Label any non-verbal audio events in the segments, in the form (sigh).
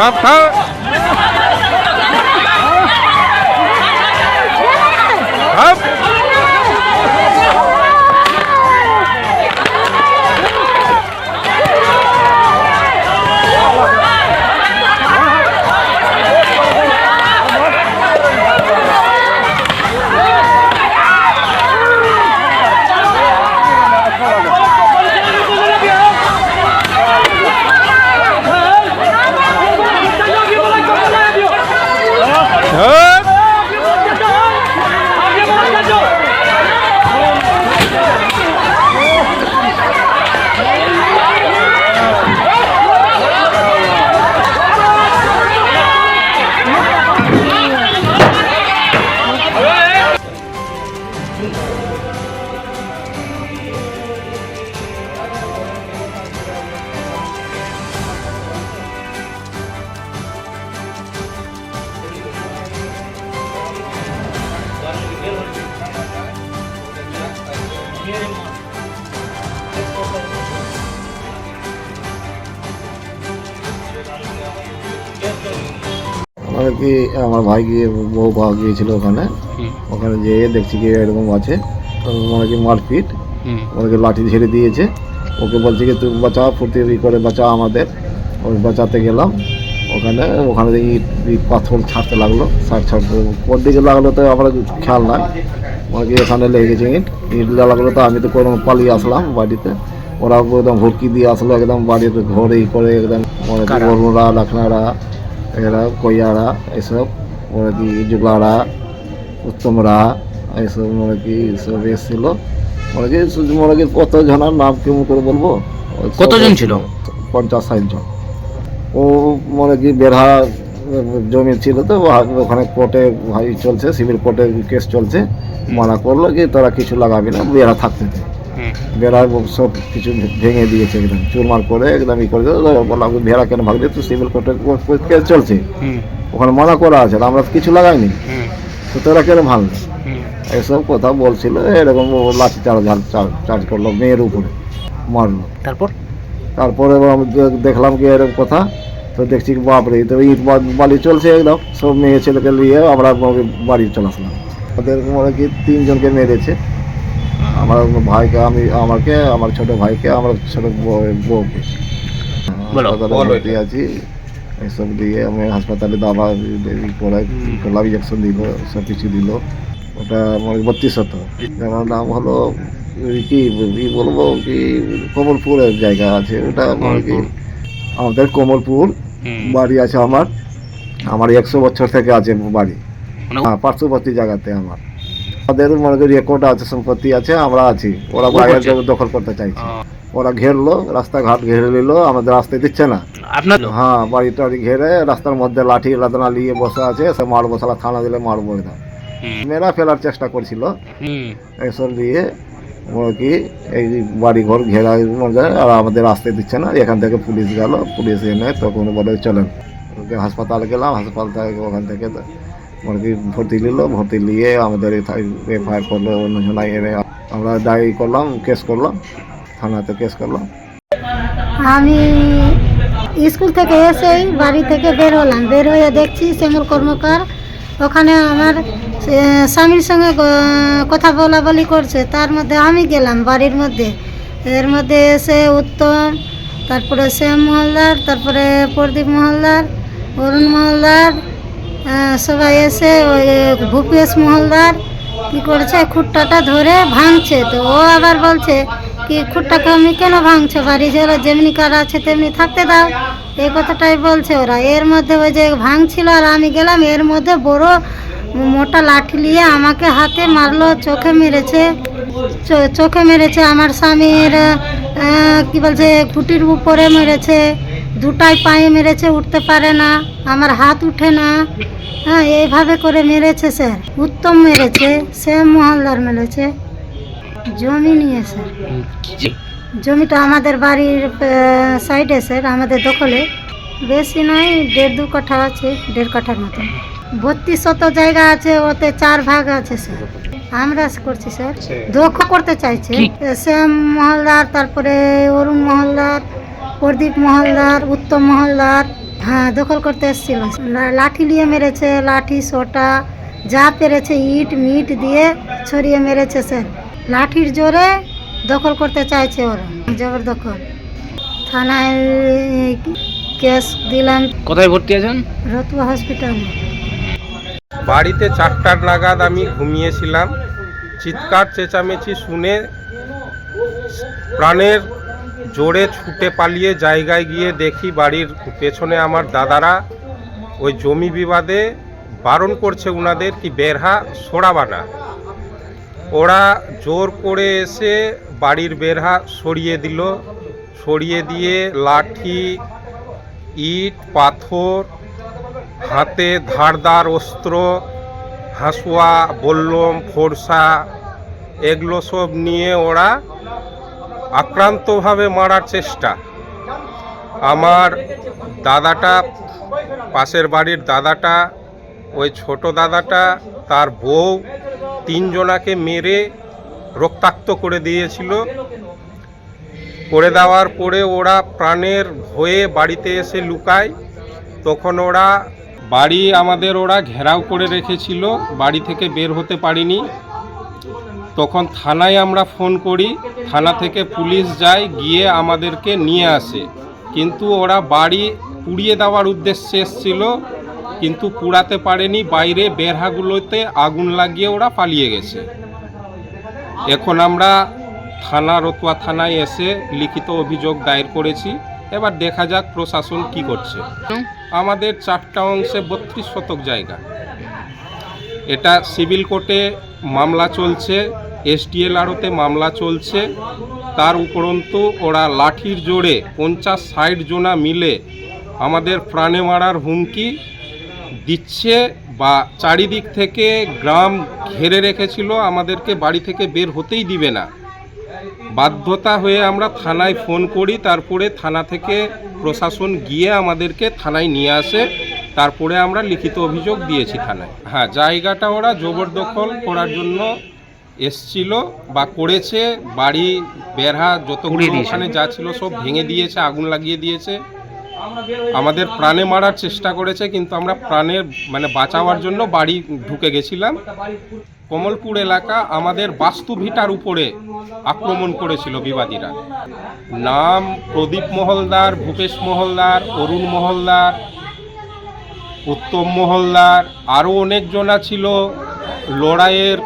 ครับครับครับ মানে কি আমার ভাই গিয়ে বউ পাওয়া গিয়েছিল ওখানে। ওখানে যেয়ে দেখছি কি এরকম আছে। মানে কি মারপিট। মানে কি লাঠি ঝেড়ে দিয়েছে। ওকে বলছে কি তুই বাঁচা ই করে বাঁচা আমাদের। ওই বাঁচাতে গেলাম। ওখানে ওখানে ইট পাথর ছাড়তে লাগল ছাড় ছাড়তে কোন দিকে লাগল তো আমরা খেয়াল নাই। মানে কি এখানে লেগে গেছে ইট। ইট লাগল তো আমি তো কোনো পালিয়ে আসলাম বাড়িতে। ওরা একদম হুড়কি দিয়ে আসলো একদম বাড়িতে ঘরে ই করে একদম মানে বরুণরা লখনারা এরা কইয়ারা এসব মানে কি জুগলারা উত্তমরা এইসব মানে কি সব এসেছিল মানে কি মানে কি কত জনের নাম কেমন করে বলব? কতজন ছিল? পঞ্চাশ ষাট জন। ও মানে কি বেড়া জমি ছিল তো ওখানে কোর্টে ভাই চলছে সিভিল কোর্টে কেস চলছে। মানা করল কি তারা কিছু লাগাবি না বেড়া থাকতে বেড়া সব কিছু ভেঙে দিয়েছে একদম। চুরমার করে একদম ই করে বললাম ভেড়া কেন ভাগলি তো সিভিল কোর্টে কেস চলছে। ওখানে মানা করা আছে আমরা কিছু লাগাইনি। তো তোরা কেন ভাঙলি এসব কথা বলছিল এরকম লাঠি চার্জ চার্জ করল মেয়ের উপরে মারলো। তারপর? তারপরে দেখলাম কি এরকম কথা তো দেখছি কি বাপরে তো ইট বালি চলছে একদম। সব মেয়ে ছেলেকে নিয়ে আমরা বাড়ি চলে আসলাম। ওদের মনে কি তিনজনকে মেরেছে। আমার ভাইকে আমি আমাকে আমার ছোট ভাইকে আমার ছোট বউ- বউকে। ভর্তি আছি। এসব দিয়ে আমি হাসপাতালে দাবা করে ইঞ্জেকশন দিল সব কিছু দিল। ওটা মানে বত্রিশ শত। আমার নাম হলো কি কি বলব কি কমলপুরের জায়গা আছে ওটা মানে কি আমাদের কমলপুর বাড়ি আছে আমার। আমার একশো বছর থেকে আছে বাড়ি। মানে- হ্যাঁ পার্শ্ববর্তী জায়গাতে আমার। আমাদের মনে করি রেকর্ড আছে সম্পত্তি আছে আমরা আছি। ওরা বাইরে দখল করতে চাইছে। ওরা ঘেরলো রাস্তাঘাট ঘেরে নিল আমাদের রাস্তায় দিচ্ছে না। আপনার হ্যাঁ বাড়ি টাড়ি ঘেরে রাস্তার মধ্যে লাঠি লাদনা নিয়ে বসে আছে সে মারবো সালা থানা দিলে মারবো এরা মেরা ফেলার চেষ্টা করছিল। এসব দিয়ে কি এই বাড়ি ঘর ঘেরা মনে আর আমাদের আসতে দিচ্ছে না। এখান থেকে পুলিশ গেল পুলিশ এনে তখন বলে চলেন। হাসপাতালে গেলাম হাসপাতাল থেকে ওখান থেকে কি ভর্তি নিল, ভর্তি নিয়ে আমাদের এফআইআর করল এনে আমরা দায়ী করলাম কেস করলাম, থানাতে কেস করলাম। আমি স্কুল থেকে এসেই বাড়ি থেকে বের হলাম। বের হয়ে দেখছি শ্যামল কর্মকার। ওখানে আমার স্বামীর সঙ্গে কথা বলা বলি করছে। তার মধ্যে আমি গেলাম বাড়ির মধ্যে। এর মধ্যে এসে উত্তম, তারপরে শ্যাম মহলদার, তারপরে প্রদীপ মহলদার, অরুণ মহলদার সবাই এসে ওই ভূপেশ মহলদার কি করছে? খুঁটটাটা ধরে ভাঙছে। তো ও আবার বলছে কি, খুঁটটাকে আমি কেন ভাঙছো? বাড়ি ঝেলে যেমনি কার আছে তেমনি থাকতে দাও। এই কথাটাই বলছে ওরা। এর মধ্যে ওই যে ভাঙছিল আর আমি গেলাম, এর মধ্যে বড় মোটা লাঠি নিয়ে আমাকে হাতে মারলো, চোখে মেরেছে। চোখে মেরেছে। আমার স্বামীর কি বলছে, খুঁটির উপরে মেরেছে। দুটাই পায়ে মেরেছে উঠতে পারে না আমার হাত উঠে না। হ্যাঁ এইভাবে করে মেরেছে স্যার। উত্তম মেরেছে শ্যাম মহলদার মেরেছে। জমি নিয়ে স্যার। জমিটা আমাদের বাড়ির সাইডে স্যার আমাদের দখলে। বেশি নয় দেড় দু কাঠা আছে দেড় কাঠার মতন। বত্রিশ শত জায়গা আছে ওতে চার ভাগ আছে স্যার। আমরা করছি স্যার। দক্ষ করতে চাইছে? শ্যাম মহলদার তারপরে অরুণ মহলদার প্রদীপ মহলদার উত্তম মহলদার হ্যাঁ দখল করতে এসেছিল। লাঠি নিয়ে মেরেছে লাঠি সোটা যা পেরেছে ইট মিট দিয়ে ছড়িয়ে মেরেছে স্যার লাঠির জোরে দখল করতে চাইছে ওরা জবরদখল থানায় কেস দিলাম। কোথায় ভর্তি আছেন? রতুয়া হসপিটালে। বাড়িতে চারটার নাগাদ আমি ঘুমিয়েছিলাম। চিৎকার চেঁচামেচি শুনে প্রাণের জোরে ছুটে পালিয়ে জায়গায় গিয়ে দেখি বাড়ির পেছনে আমার দাদারা ওই জমি বিবাদে বারণ করছে উনাদের কি বেরহা সরাবানা ওরা জোর করে এসে বাড়ির বেরহা সরিয়ে দিল। সরিয়ে দিয়ে লাঠি, ইট, পাথর, হাতে ধারদার অস্ত্র, হাসুয়া, বল্লম, ফোরসা, এগুলো সব নিয়ে ওরা আক্রান্তভাবে মারার চেষ্টা। আমার দাদাটা, পাশের বাড়ির দাদাটা, ওই ছোট দাদাটা, তার বউ তিনজনাকে মেরে রক্তাক্ত করে দিয়েছিল। করে দেওয়ার পরে ওরা প্রাণের হয়ে বাড়িতে এসে লুকায়। তখন ওরা বাড়ি আমাদের ওরা ঘেরাও করে রেখেছিল। বাড়ি থেকে বের হতে পারিনি। তখন থানায় আমরা ফোন করি থানা থেকে পুলিশ যায় গিয়ে আমাদেরকে নিয়ে আসে। কিন্তু ওরা বাড়ি পুড়িয়ে দেওয়ার উদ্দেশ্যে এসেছিল কিন্তু পুড়াতে পারেনি বাইরে বেরহাগুলোতে আগুন লাগিয়ে ওরা পালিয়ে গেছে। এখন আমরা থানা রতুয়া থানায় এসে লিখিত অভিযোগ দায়ের করেছি। এবার দেখা যাক প্রশাসন কি করছে। আমাদের চারটা অংশে বত্রিশ শতক জায়গা। এটা সিভিল কোর্টে মামলা চলছে, এসডিএল আরতে মামলা চলছে। তার উপরন্তু ওরা লাঠির জোরে পঞ্চাশ ষাট জোনা মিলে আমাদের প্রাণে মারার হুমকি দিচ্ছে বা চারিদিক থেকে গ্রাম ঘেরে রেখেছিল, আমাদেরকে বাড়ি থেকে বের হতেই দিবে না। বাধ্যতা হয়ে আমরা থানায় ফোন করি, তারপরে থানা থেকে প্রশাসন গিয়ে আমাদেরকে থানায় নিয়ে আসে। তারপরে আমরা লিখিত অভিযোগ দিয়েছি থানায়। হ্যাঁ জায়গাটা ওরা জবরদখল করার জন্য এসছিল বা করেছে বাড়ি বেড়া যতগুলো উড়িয়ে ওখানে যা ছিল সব ভেঙে দিয়েছে আগুন লাগিয়ে দিয়েছে। আমাদের প্রাণে মারার চেষ্টা করেছে কিন্তু আমরা প্রাণের মানে বাঁচাবার জন্য বাড়ি ঢুকে গেছিলাম। কমলপুর এলাকা আমাদের বাস্তু ভিটার উপরে আক্রমণ করেছিল বিবাদীরা। নাম প্রদীপ মহলদার ভূপেশ মহলদার অরুণ মহলদার উত্তম মহলদার, আরও অনেকজনা ছিল। লড়াইয়ের,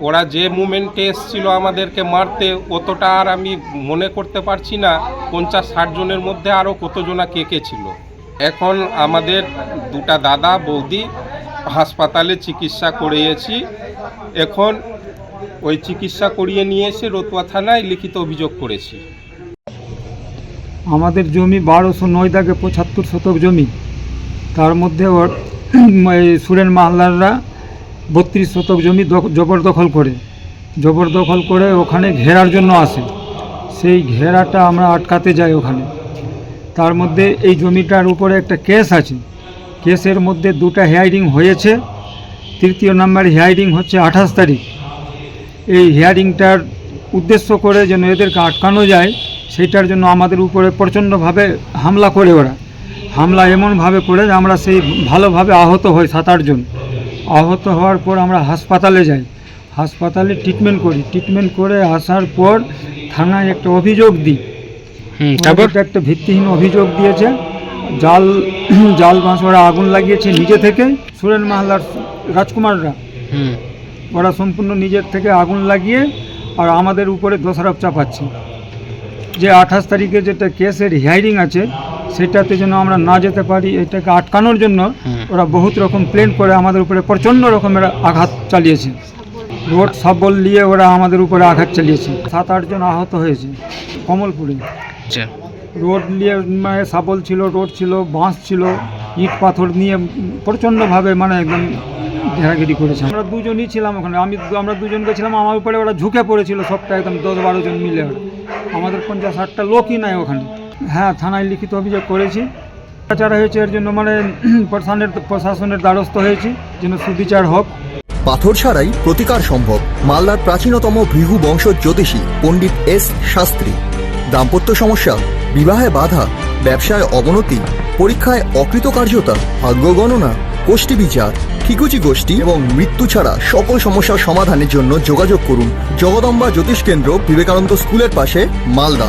ওরা যে মুমেন্টে এসছিল আমাদেরকে মারতে, অতটা আর আমি মনে করতে পারছি না। পঞ্চাশ, ষাট জনের মধ্যে আরও কতজনা কে কে ছিল। এখন আমাদের দুটা দাদা, বৌদি হাসপাতালে চিকিৎসা করিয়েছি। এখন ওই চিকিৎসা করিয়ে নিয়ে এসে রতুয়া থানায় লিখিত অভিযোগ করেছি। আমাদের জমি বারোশো নয় দাগে পঁচাত্তর শতক জমি। তার মধ্যে ওর এই সুরেন মাহলাররা বত্রিশ শতক জমি দখ- জবরদখল করে। জবরদখল করে ওখানে ঘেরার জন্য আসে। সেই ঘেরাটা আমরা আটকাতে যাই ওখানে। তার মধ্যে এই জমিটার উপরে একটা কেস আছে। কেসের মধ্যে দুটা হিয়ারিং হয়েছে। তৃতীয় নাম্বার হিয়ারিং হচ্ছে আঠাশ তারিখ। এই হিয়ারিংটার উদ্দেশ্য করে যেন এদেরকে আটকানো যায়, সেইটার জন্য আমাদের উপরে প্রচণ্ডভাবে হামলা করে ওরা। হামলা এমনভাবে করে যে আমরা সেই ভালোভাবে আহত হই সাত আটজন আহত হওয়ার পর আমরা হাসপাতালে যাই। হাসপাতালে ট্রিটমেন্ট করি। ট্রিটমেন্ট করে আসার পর থানায় একটা অভিযোগ দিই। তারপর? একটা ভিত্তিহীন অভিযোগ দিয়েছে। জাল (clears throat) জাল বাঁশ ওরা আগুন লাগিয়েছে নিজে থেকে সুরেন মাহালার রাজকুমাররা। হুম। ওরা সম্পূর্ণ নিজের থেকে আগুন লাগিয়ে আর আমাদের উপরে দোষারোপ চাপাচ্ছে। যে আঠাশ তারিখে যেটা কেসের হিয়ারিং আছে সেটাতে যেন আমরা না যেতে পারি এটাকে আটকানোর জন্য ওরা বহুত রকম প্লেন করে আমাদের উপরে প্রচণ্ড রকমের আঘাত চালিয়েছে। রোড সাবল নিয়ে ওরা আমাদের উপরে আঘাত চালিয়েছে। সাত আটজন আহত হয়েছে কমলপুরে। আচ্ছা। রোড নিয়ে মানে সাবল ছিল রোড ছিল বাঁশ ছিল ইট পাথর নিয়ে প্রচণ্ডভাবে মানে একদম ঘেরাঘেরি করেছে। আমরা দুজনই ছিলাম ওখানে। আমি আমরা দুজন গেছিলাম আমার উপরে ওরা ঝুঁকে পড়েছিল সবটা একদম দশ বারো জন মিলে। আমাদের পঞ্চাশ ষাটটা লোকই নাই ওখানে। হ্যাঁ থানায় লিখিত অভিযোগ করেছি। অত্যাচার হয়েছে এর জন্য মানে (clears throat) প্রশাসনের প্রশাসনের দ্বারস্থ হয়েছি, যেন সুবিচার হোক। পাথর ছাড়াই প্রতিকার সম্ভব। মালদার প্রাচীনতম ভৃহু বংশ জ্যোতিষী পণ্ডিত এস শাস্ত্রী। দাম্পত্য সমস্যা, বিবাহে বাধা, ব্যবসায় অবনতি, পরীক্ষায় অকৃতকার্যতা, ভাগ্য গণনা, গোষ্ঠী বিচার, ঠিকুচি গোষ্ঠী এবং মৃত্যু ছাড়া সকল সমস্যার সমাধানের জন্য যোগাযোগ করুন। জগদম্বা জ্যোতিষ কেন্দ্র বিবেকানন্দ স্কুলের পাশে, Malda.